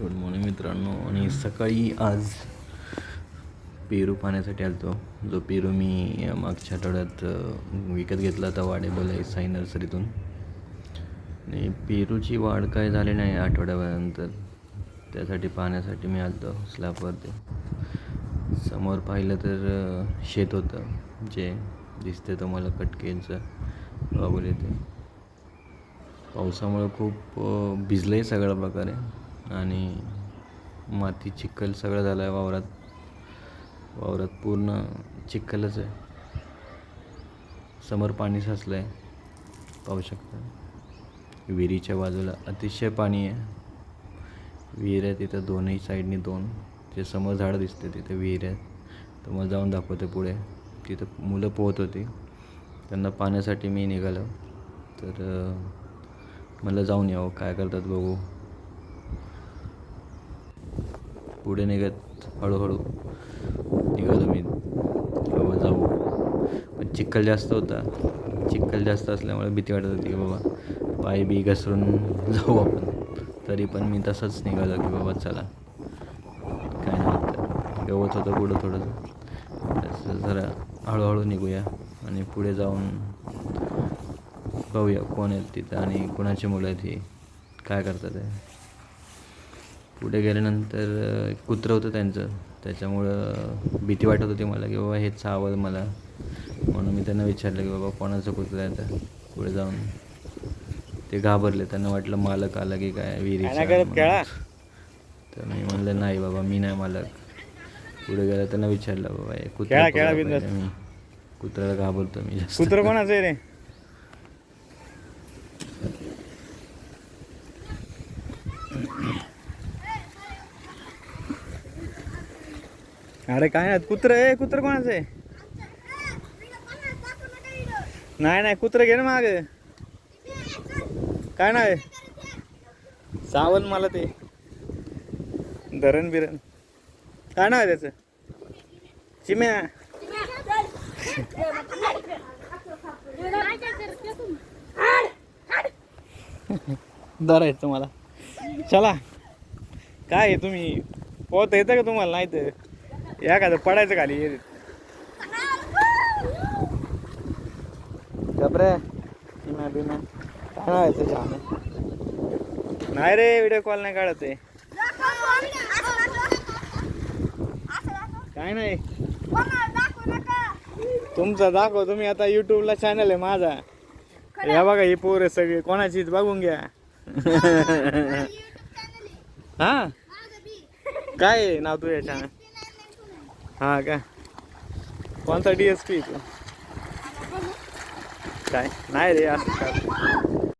Good morning मित्रांनो. आणि सकाळी आज पेरू पाण्यासाठी आलतो. जो पेरू मी मागच्या आठवड्यात विकत घेतला होता वाडेबल आहे साई नर्सरीतून. आणि पेरूची वाढ काय झाली नाही आठवड्यानंतर त्यासाठी पाहण्यासाठी मी आलतो स्लॅबवरती. समोर पाहिलं तर शेत होतं जे दिसते तुम्हाला कटकेंचं बाबूल येते. पावसामुळे खूप अ, भिजलं आहे सगळ्या प्रकारे. आणि माती चिखल सगळं झालं आहे वावरात. वावरात पूर्ण चिखलच आहे. समोर पाणी साचलं आहे पाहू शकता. विहिरीच्या बाजूला अतिशय पाणी आहे. विहीर आहे तिथं दोनही साईडनी दोन. जे समोर झाडं दिसते तिथे विहीर आहे. तर मग जाऊन दाखवते पुढे. तिथं मुलं पोहत होती. त्यांना पाण्यासाठी मी निघालो. तर मला जाऊन यावं. काय करतात बघू. पुढे निघत हळूहळू निघालो मी बाबा जाऊ. पण चिखल जास्त होता. चिखल जास्त असल्यामुळे भीती वाटत होती की बाबा पाय बी घसरून जाऊ आपण. तरी पण मी तसंच निघालो की बाबा चला. काय नाही गवत होतं पुढं थोडंसं. तसं जरा हळूहळू निघूया आणि पुढे जाऊन पाहूया कोण आहेत तिथं आणि कोणाची मुलं आहेत ही. काय करतात आहे पुढे गेल्यानंतर एक कुत्रं होतं त्यांचं. त्याच्यामुळं भीती वाटत होती मला की बाबा हेच चावल मला. म्हणून मी त्यांना विचारलं की बाबा कोणाचं कुत्रं आहे तर पुढे जाऊन? ते घाबरले. त्यांना वाटलं मालक आला की काय? विहिरीचा म्हणून. तर मी म्हणलं नाही बाबा मी नाही मालक. पुढे गेलं त्यांना विचारलं बाबा हे कुत्रा कुत्र्याला घाबरतो मी कुत्र कोणाचं आहे रे? अरे काय नाही कुत्र आहे कुत्र कोणाचं आहे? नाही नाही कुत्र घे ना माग. काय नाही. सावल मला ते. धरण बिरण. काय नाव आहे त्याचं? चिम्या. धरायचं मला. चला. काय आहे तुम्ही? पोहता येतं का तुम्हाला? नाही तर. एखादं पडायचं खाली. घबरे. बिना बिना. काय नाव आहे त्याच्या नाही रे व्हिडिओ कॉल नाही काढत आहे काय नाही. तुमचा दाखव तुम्ही आता युट्यूबला चॅनल आहे माझा. या बघा ही पोरं सगळे कोणाचीच बघून घ्या. हा? काय नाव तुझ्या चॅनल हा का? कोणता डी एस पी काय? नाही रे असं